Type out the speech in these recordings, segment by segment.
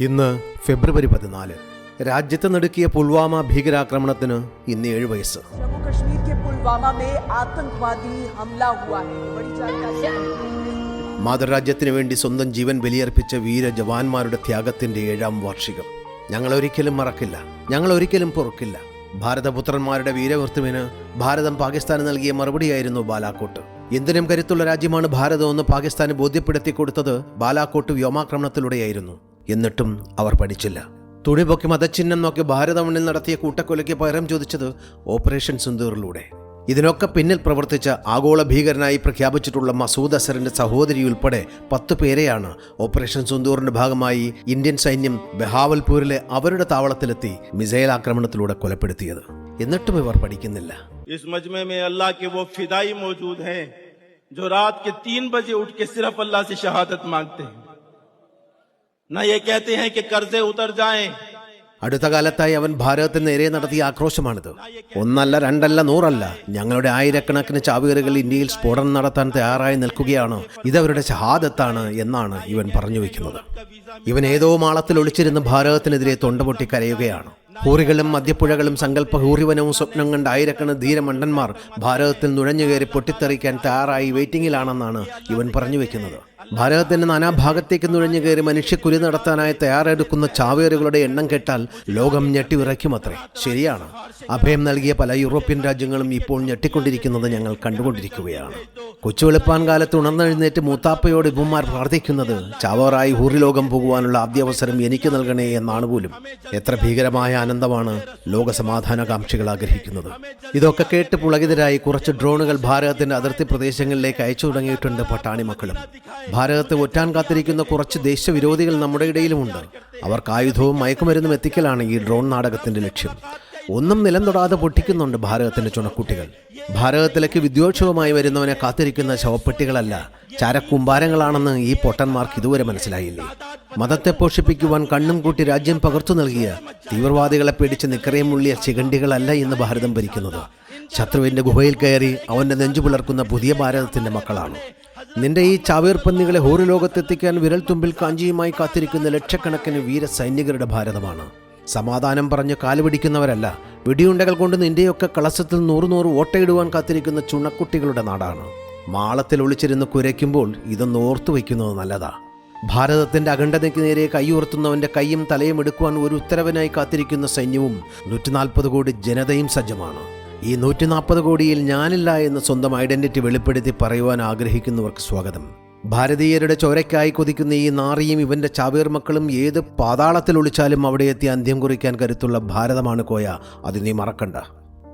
ഇന്ന് ഫെബ്രുവരി പതിനാല്. രാജ്യത്ത് നടുക്കിയ പുൽവാമ ഭീകരാക്രമണത്തിന് ഇന്ന് ഏഴ് വയസ്സ്. മാതൃരാജ്യത്തിനു വേണ്ടി സ്വന്തം ജീവൻ ബലിയർപ്പിച്ച വീര ജവാന്മാരുടെ ത്യാഗത്തിന്റെ ഏഴാം വാർഷികം. ഞങ്ങൾ ഒരിക്കലും മറക്കില്ല. ഞങ്ങൾ ഒരിക്കലും പൊറുക്കില്ല. ഭാരതപുത്രന്മാരുടെ വീരകൃത്യവിന് ഭാരതം പാകിസ്ഥാന് നൽകിയ മറുപടിയായിരുന്നു ബാലാക്കോട്ട് എന്തിനും കരുത്തുള്ള രാജ്യമാണ് ഭാരതമെന്ന് പാകിസ്ഥാന് ബോധ്യപ്പെടുത്തി കൊടുത്തത് ബാലാക്കോട്ട് വ്യോമാക്രമണത്തിലൂടെയായിരുന്നു. എന്നിട്ടും അവർ പഠിച്ചില്ല തുണിപൊക്കി മതചിഹ്നം നോക്കി ഭാരതമണ്ണിൽ നടത്തിയ കൂട്ടക്കൊലയ്ക്ക് പകരം ചോദിച്ചത് ഓപ്പറേഷൻ സിന്ദൂറിലൂടെ ഇതിനൊക്കെ പിന്നിൽ പ്രവർത്തിച്ച ആഗോള ഭീകരനായി പ്രഖ്യാപിച്ചിട്ടുള്ള മസൂദ് അസറിന്റെ സഹോദരി ഉൾപ്പെടെ പത്ത് പേരെയാണ് ഓപ്പറേഷൻ സുന്ദൂറിന്റെ ഭാഗമായി ഇന്ത്യൻ സൈന്യം ബഹാവൽപൂരിലെ അവരുടെ താവളത്തിലെത്തി മിസൈൽ ആക്രമണത്തിലൂടെ കൊലപ്പെടുത്തിയത് എന്നിട്ടും ഇവർ പഠിക്കുന്നില്ല इस मजमे में अल्लाह के वो फिदाई मौजूद हैं जो रात के तीन बजे उठ के सिर्फ अल्लाह से शहादत मांगते हैं അടുത്ത കാലത്തായി അവൻ ഭാരതത്തിന് നേരെ നടത്തിയ ആക്രോശമാണിത്. ഒന്നല്ല രണ്ടല്ല നൂറല്ല. ഞങ്ങളുടെ ആയിരക്കണക്കിന് ചാവുകറികൾ ഇന്ത്യയിൽ സ്ഫോടനം നടത്താൻ തയ്യാറായി നിൽക്കുകയാണ്. ഇതവരുടെ ഷഹാദത്താണ് എന്നാണ് ഇവൻ പറഞ്ഞു വയ്ക്കുന്നത്. ഇവൻ ഏതോ മാളത്തിൽ ഒളിച്ചിരുന്ന് ഭാരതത്തിനെതിരെ തൊണ്ടപൊട്ടി കരയുകയാണ്. ഹൂറികളും മദ്യപ്പുഴകളും സങ്കല്പ ഹൂറിവനവും സ്വപ്നം കണ്ട ആയിരക്കണ ധീരമണ്ടന്മാർ ഭാരതത്തിൽ നുഴഞ്ഞുകയറി പൊട്ടിത്തെറിക്കാൻ തയ്യാറായി വെയിറ്റിംഗിലാണെന്നാണ് ഇവൻ പറഞ്ഞു വെക്കുന്നത് ഭാരതത്തിന്റെ നാനാഭാഗത്തേക്ക് നുഴഞ്ഞു കയറി മനുഷ്യക്കുരി നടത്താനായി തയ്യാറെടുക്കുന്ന ചാവേറുകളുടെ എണ്ണം കേട്ടാൽ ലോകം ഞെട്ടിവിറയ്ക്കുമത്രേ ശരിയാണ്. അഭയം നൽകിയ പല യൂറോപ്യൻ രാജ്യങ്ങളും ഇപ്പോൾ ഞെട്ടിക്കൊണ്ടിരിക്കുന്നത് ഞങ്ങൾ കണ്ടുകൊണ്ടിരിക്കുകയാണ്. കൊച്ചുവെളുപ്പാൻ കാലത്ത് ഉണർന്നെഴുന്നേറ്റ് മൂത്താപ്പയോട് ഇവന്മാർ പ്രാർത്ഥിക്കുന്നത് ചാവറായി ഹൂറിലോകം പോകുവാനുള്ള ആദ്യാവസരം എനിക്ക് നൽകണേ എന്നാണ് പോലും. എത്ര ഭീകരമായ ആനന്ദമാണ് ലോക സമാധാനകാംക്ഷികൾ ആഗ്രഹിക്കുന്നത്. ഇതൊക്കെ കേട്ട് പുളകിതരായി കുറച്ച് ഡ്രോണുകൾ ഭാരതത്തിന്റെ അതിർത്തി പ്രദേശങ്ങളിലേക്ക് അയച്ചു തുടങ്ങിയിട്ടുണ്ട് പട്ടാണി മക്കളും. ഭാരതത്തെ ഒറ്റാൻ കാത്തിരിക്കുന്ന കുറച്ച് ദേശവിരോധികൾ നമ്മുടെ ഇടയിലുമുണ്ട്. അവർക്ക് ആയുധവും മയക്കുമരുന്നും എത്തിക്കലാണ് ഈ ഡ്രോൺ നാടകത്തിന്റെ ലക്ഷ്യം. ഒന്നും നിലം തൊടാതെ പൊട്ടിക്കുന്നുണ്ട് ഭാരതത്തിന്റെ ചുണക്കുട്ടികൾ. ഭാരതത്തിലേക്ക് വിദ്യോക്ഷവുമായി വരുന്നവനെ കാത്തിരിക്കുന്ന ശവപ്പെട്ടികളല്ല ചാരക്കൂമ്പാരങ്ങളാണെന്ന് ഈ പൊട്ടന്മാർക്ക് ഇതുവരെ മനസ്സിലായില്ലേ? മതത്തെ പോഷിപ്പിക്കുവാൻ കണ്ണും കൂട്ടി രാജ്യം പകർത്തു നൽകിയ തീവ്രവാദികളെ പേടിച്ച് നിക്കറയും മുള്ളിയ ചികണ്ടികളല്ല ഇന്ന് ഭാരതം ഭരിക്കുന്നത്. ശത്രുവിന്റെ ഗുഹയിൽ കയറി അവന്റെ നെഞ്ചു പുലർക്കുന്ന പുതിയ ഭാരതത്തിന്റെ മക്കളാണ്. നിന്റെ ഈ ചാവേർപ്പന്നികളെ ഹോറി ലോകത്തെത്തിക്കാൻ വിരൽ തുമ്പിൽ കാഞ്ചിയുമായി കാത്തിരിക്കുന്ന ലക്ഷക്കണക്കിന് വീര സൈനികരുടെ ഭാരതമാണ്. സമാധാനം പറഞ്ഞ് കാലുപിടിക്കുന്നവരല്ല വെടിയുണ്ടകൾ കൊണ്ട് നിന്റെയൊക്കെ കളസത്തിൽ നൂറ് നൂറ് ഓട്ടയിടുവാൻ കാത്തിരിക്കുന്ന ചുണക്കുട്ടികളുടെ നാടാണ്. മാളത്തിൽ ഒളിച്ചിരുന്ന് കുരയ്ക്കുമ്പോൾ ഇതൊന്ന് ഓർത്തു വയ്ക്കുന്നത് നല്ലതാ. ഭാരതത്തിന്റെ അഖണ്ഡതയ്ക്ക് നേരെ കൈയുയർത്തുന്നവന്റെ കൈയും തലയും എടുക്കുവാൻ ഒരു ഉത്തരവനായി കാത്തിരിക്കുന്ന സൈന്യവും നൂറ്റി നാൽപ്പത് കോടി ജനതയും സജ്ജമാണ്. ഈ നൂറ്റി നാൽപ്പത് കോടിയിൽ ഞാനില്ല എന്ന് സ്വന്തം ഐഡന്റിറ്റി വെളിപ്പെടുത്തി പറയുവാൻ ആഗ്രഹിക്കുന്നവർക്ക് സ്വാഗതം. ഭാരതീയരുടെ ചോരയ്ക്കായി കൊതിക്കുന്ന ഈ നാറിയും ഇവന്റെ ചാവേർ മക്കളും ഏത് പാതാളത്തിൽ ഒളിച്ചാലും അവിടെ എത്തി അന്ത്യം കുറിക്കാൻ കരുത്തുള്ള ഭാരതമാണ് കോയ. അത് നീ മറക്കണ്ട.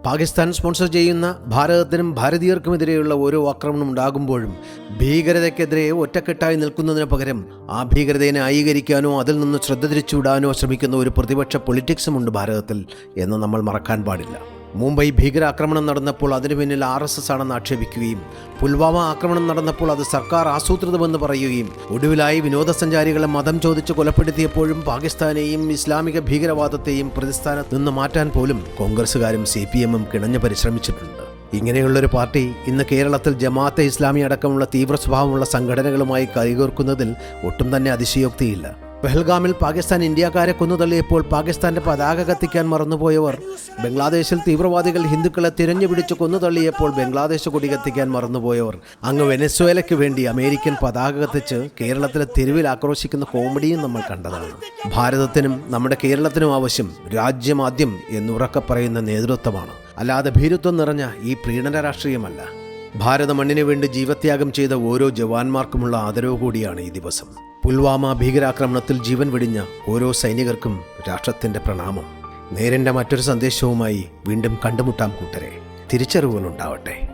പാകിസ്ഥാൻ സ്പോൺസർ ചെയ്യുന്ന ഭാരതത്തിനും ഭാരതീയർക്കുമെതിരെയുള്ള ഓരോ ആക്രമണം ഉണ്ടാകുമ്പോഴും ഭീകരതയ്ക്കെതിരെ ഒറ്റക്കെട്ടായി നിൽക്കുന്നതിന് പകരം ആ ഭീകരതയെ ന്യായീകരിക്കാനോ അതിൽ നിന്ന് ശ്രദ്ധ തിരിച്ചുവിടാനോ ശ്രമിക്കുന്ന ഒരു പ്രതിപക്ഷ പൊളിറ്റിക്സും ഉണ്ട് ഭാരതത്തിൽ എന്ന് നമ്മൾ മറക്കാൻ പാടില്ല. മുംബൈ ഭീകരാക്രമണം നടന്നപ്പോൾ അതിനു പിന്നിൽ ആർ എസ് എസ് ആണെന്ന് ആക്ഷേപിക്കുകയും പുൽവാമ ആക്രമണം നടന്നപ്പോൾ അത് സർക്കാർ ആസൂത്രിതമെന്ന് പറയുകയും ഒടുവിലായി വിനോദസഞ്ചാരികളെ മതം ചോദിച്ച് കൊലപ്പെടുത്തിയപ്പോഴും പാകിസ്ഥാനെയും ഇസ്ലാമിക ഭീകരവാദത്തെയും പ്രതിസ്ഥാനത്ത് നിന്ന് മാറ്റാൻ പോലും കോൺഗ്രസുകാരും സി പി എമ്മും കിണഞ്ഞു പരിശ്രമിച്ചിട്ടുണ്ട്. ഇങ്ങനെയുള്ളൊരു പാർട്ടി ഇന്ന് കേരളത്തിൽ ജമാഅത്തെ ഇസ്ലാമി അടക്കമുള്ള തീവ്ര സ്വഭാവമുള്ള സംഘടനകളുമായി കൈകോർക്കുന്നതിൽ ഒട്ടും തന്നെ അതിശയോക്തിയില്ല. പെഹൽഗാമിൽ പാകിസ്ഥാൻ ഇന്ത്യക്കാരെ കൊന്നുതള്ളിയപ്പോൾ പാകിസ്ഥാന്റെ പതാക കത്തിക്കാൻ മറന്നുപോയവർ. ബംഗ്ലാദേശിൽ തീവ്രവാദികൾ ഹിന്ദുക്കളെ തിരഞ്ഞുപിടിച്ച് കൊന്നുതള്ളിയപ്പോൾ ബംഗ്ലാദേശ് കൊടി കത്തിക്കാൻ മറന്നുപോയവർ. അങ്ങ് വെനസ്വേലയ്ക്ക് വേണ്ടി അമേരിക്കൻ പതാക കത്തിച്ച് കേരളത്തിലെ തെരുവിൽ ആക്രോശിക്കുന്ന കോമഡിയും നമ്മൾ കണ്ടതാണ്. ഭാരതത്തിനും നമ്മുടെ കേരളത്തിനും ആവശ്യം രാജ്യമാദ്യം എന്നുറക്കെ പറയുന്ന നേതൃത്വമാണ്. അല്ലാതെ ഭീരുത്വം നിറഞ്ഞ ഈ പ്രീണന രാഷ്ട്രീയമല്ല. ഭാരത മണ്ണിനു വേണ്ടി ജീവത്യാഗം ചെയ്ത ഓരോ ജവാന്മാർക്കുമുള്ള ആദരവ് കൂടിയാണ് ഈ ദിവസം. പുൽവാമ ഭീകരാക്രമണത്തിൽ ജീവൻ വെടിഞ്ഞ ഓരോ സൈനികർക്കും രാഷ്ട്രത്തിന്റെ പ്രണാമം. നേരിന്റെ മറ്റൊരു സന്ദേശവുമായി വീണ്ടും കണ്ടുമുട്ടാം കൂട്ടരെ. തിരിച്ചറിവുകളുണ്ടാവട്ടെ.